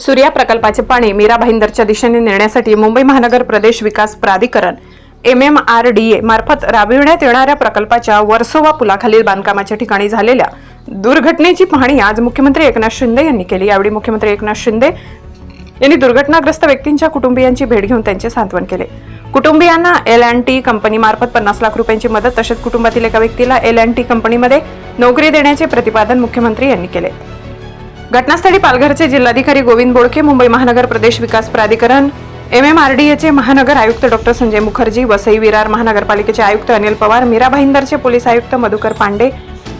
सूर्या प्रकल्पाचे पाणी मीरा भाईंदरच्या दिशेने नेण्यासाठी मुंबई महानगर प्रदेश विकास प्राधिकरण M M R D A मार्फत राबविण्यात येणाऱ्या प्रकल्पाच्या वर्सोवा पुलाखालील बांधकामाच्या ठिकाणी झालेल्या दुर्घटनेची पाहणी आज मुख्यमंत्री एकनाथ शिंदे यांनी केली. यावेळी मुख्यमंत्री एकनाथ शिंदे यांनी दुर्घटनाग्रस्त व्यक्तींच्या कुटुंबियांची भेट घेऊन त्यांचे सांत्वन केले. कुटुंबियांना एल अँड टी कंपनीमार्फत पन्नास लाख रुपयांची मदत तसेच कुटुंबातील एका व्यक्तीला एल अँड टी कंपनीमध्ये नोकरी देण्याचे प्रतिपादन मुख्यमंत्री यांनी केले. घटनास्थळी पालघरचे जिल्हाधिकारी गोविंद बोडके मुंबई महानगर प्रदेश विकास प्राधिकरण एम एम आर डी एचे महानगर आयुक्त डॉक्टर संजय मुखर्जी वसई विरार महानगरपालिकेचे आयुक्त अनिल पवार मीरा भाईंदरचे पोलीस आयुक्त मधुकर पांडे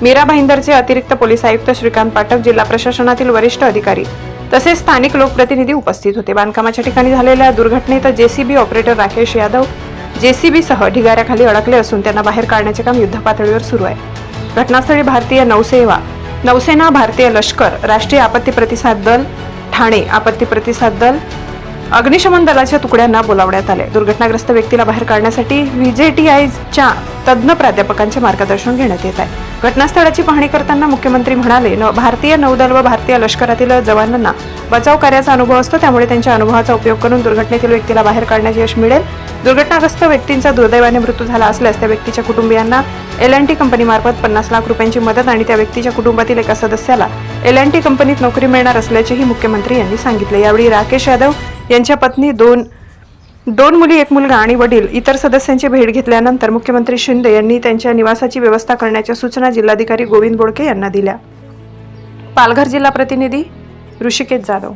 मीरा भाईंदरचे अतिरिक्त पोलीस आयुक्त श्रीकांत पाठक जिल्हा प्रशासनातील वरिष्ठ अधिकारी तसेच स्थानिक लोकप्रतिनिधी उपस्थित होते. बांधकामाच्या ठिकाणी झालेल्या दुर्घटनेत जेसीबी ऑपरेटर राकेश यादव जेसीबीसह ढिगाऱ्याखाली अडकले असून त्यांना बाहेर काढण्याचे काम युद्धपातळीवर सुरू आहे. घटनास्थळी भारतीय नौसेवा नौसेना भारतीय लष्कर राष्ट्रीय आपत्ती प्रतिसाद दल ठाणे आपत्ती प्रतिसाद दल अग्निशमन दलाच्या तुकड्यांना बोलावण्यात आले. दुर्घटनाग्रस्त व्यक्तीला बाहेर काढण्यासाठी व्हीजेटीआयच्या तज्ज्ञ प्राध्यापकांचे मार्गदर्शन घेण्यात येत आहे. घटनास्थळाची पाहणी करताना मुख्यमंत्री म्हणाले "न- भारतीय नौदल व भारतीय लष्करातील जवानांना बचाव कार्याचा अनुभव असतो त्यामुळे त्यांच्या अनुभवाचा उपयोग करून दुर्घटनेतील व्यक्तीला बाहेर काढण्यात यश मिळेल. दुर्घटनाग्रस्त व्यक्तींचा दुर्दैवाने मृत्यू झाला असल्यास त्या व्यक्तीच्या कुटुंबियांना एल अँड टी कंपनीमार्फत पन्नास लाख रुपयांची मदत आणि त्या व्यक्तीच्या कुटुंबातील एका सदस्याला एल अँड टी कंपनीत नोकरी मिळणार असल्याचेही मुख्यमंत्री यांनी सांगितले. यावेळी राकेश यादव यांच्या पत्नी दोन दोन मुली एक मुलगा आणि वडील. इतर सदस्यांची भेट घेतल्यानंतर मुख्यमंत्री शिंदे यांनी त्यांच्या निवासाची व्यवस्था करण्याच्या सूचना जिल्हाधिकारी गोविंद बोडके यांना दिल्या. पालघर जिल्हा प्रतिनिधी ऋषिकेश जाधव.